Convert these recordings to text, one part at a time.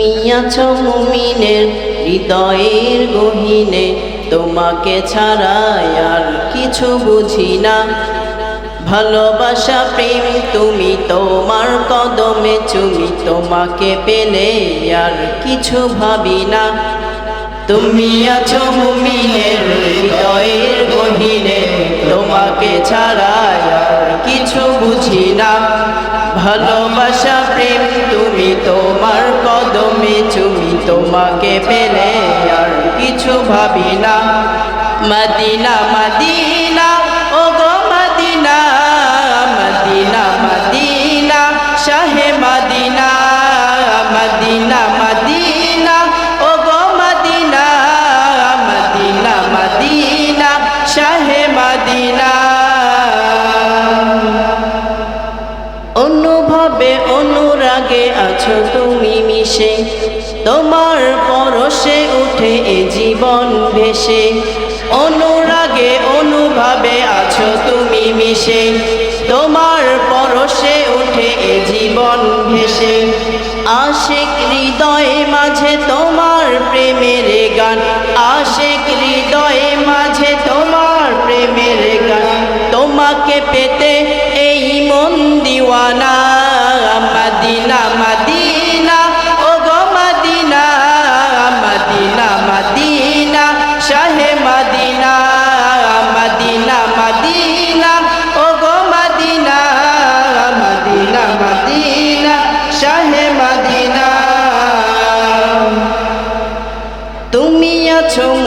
মিয়াছ মুমিনের হৃদয়ের গহিনে, তোমাকে ছাড়াই আর কিছু বুঝি না। ভালোবাসা প্রেম, তুমি তোমার কদমে চুমি তোমাকে পেলে আর কিছু ভাবি না। তুমি আছো মুমিনের হৃদয়ের গহিনে, তোমাকে ছাড়াই আর কিছু বুঝি না। ভালোবাসা প্রেম, তুমি তোমার পেলে আর কিছু ভাবি না। মদিনা মদিনা ও গো মদিনা মদিনা মদিনা, শাহে মদিনা মদিনা মদিনা ও গো মদিনা মদিনা মদিনা, শাহে মদিনা। অনুভবে অনুরাগে আছো তুমি মিশে, তোমার পরশে উঠে এ জীবন ভেসে। অনুরাগে অনুভবে আছো তুমি মিশে, তোমার পরশে উঠে এ জীবন ভেসে। আশেক হৃদয়ে মাঝে তোমার প্রেমের গান, আশেক হৃদয়ে মাঝে তোমার প্রেমের গান। তোমাকে পেতে এই মন দিওয়ানা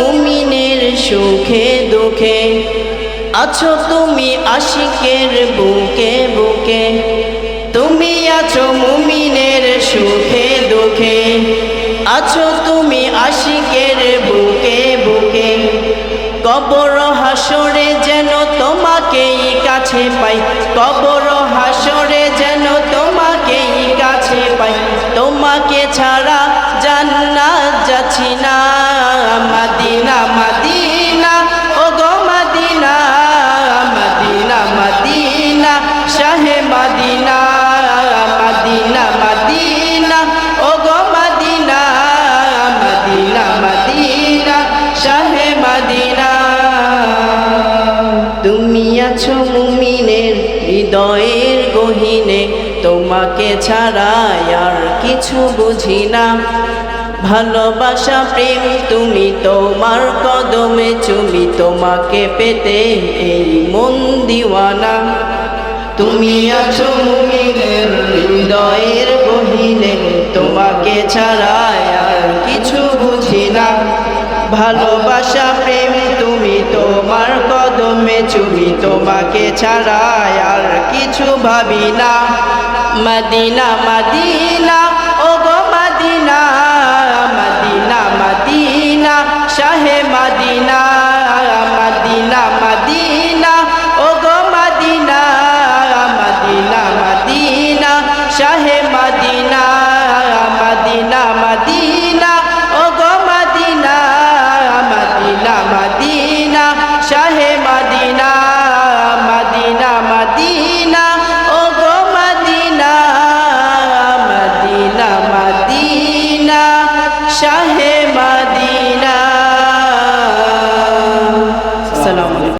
মুমিনের সুখে দুঃখে আছো তুমি আশিকের বুকে বুকে। তুমি আছো মুমিনের সুখে দুঃখে আছো তুমি আশিকের বুকে বুকে। কবর হাসরে যেন তোমাকেই কাছে পাই, কবর হাসরে যেন তোমাকেই কাছে পাই। তোমাকে শাহে মাদিনা মাদিনা মাদিনা ও গো মাদিনা মাদিনা মাদিনা, শাহে মাদিনা। তুমি আছো মুমিনের হৃদয়ের গহিনে, তোমাকে ছাড়া আর কিছু বুঝি না। ভালোবাসা, প্রেম, তুমি তোমার কদমে চুমি তোমাকে পেতে এই মন দিওয়ানা। তুমি আছো মুমিনের হৃদয়ের বহিলে তোমাকে ছাড়ায় আর কিছু বুঝি না। ভালোবাসা, প্রেম, তুমি তোমার কদমে, চুমি তোমাকে ছাড়ায় আর কিছু ভাবি না। মদিনা মদিনা, ও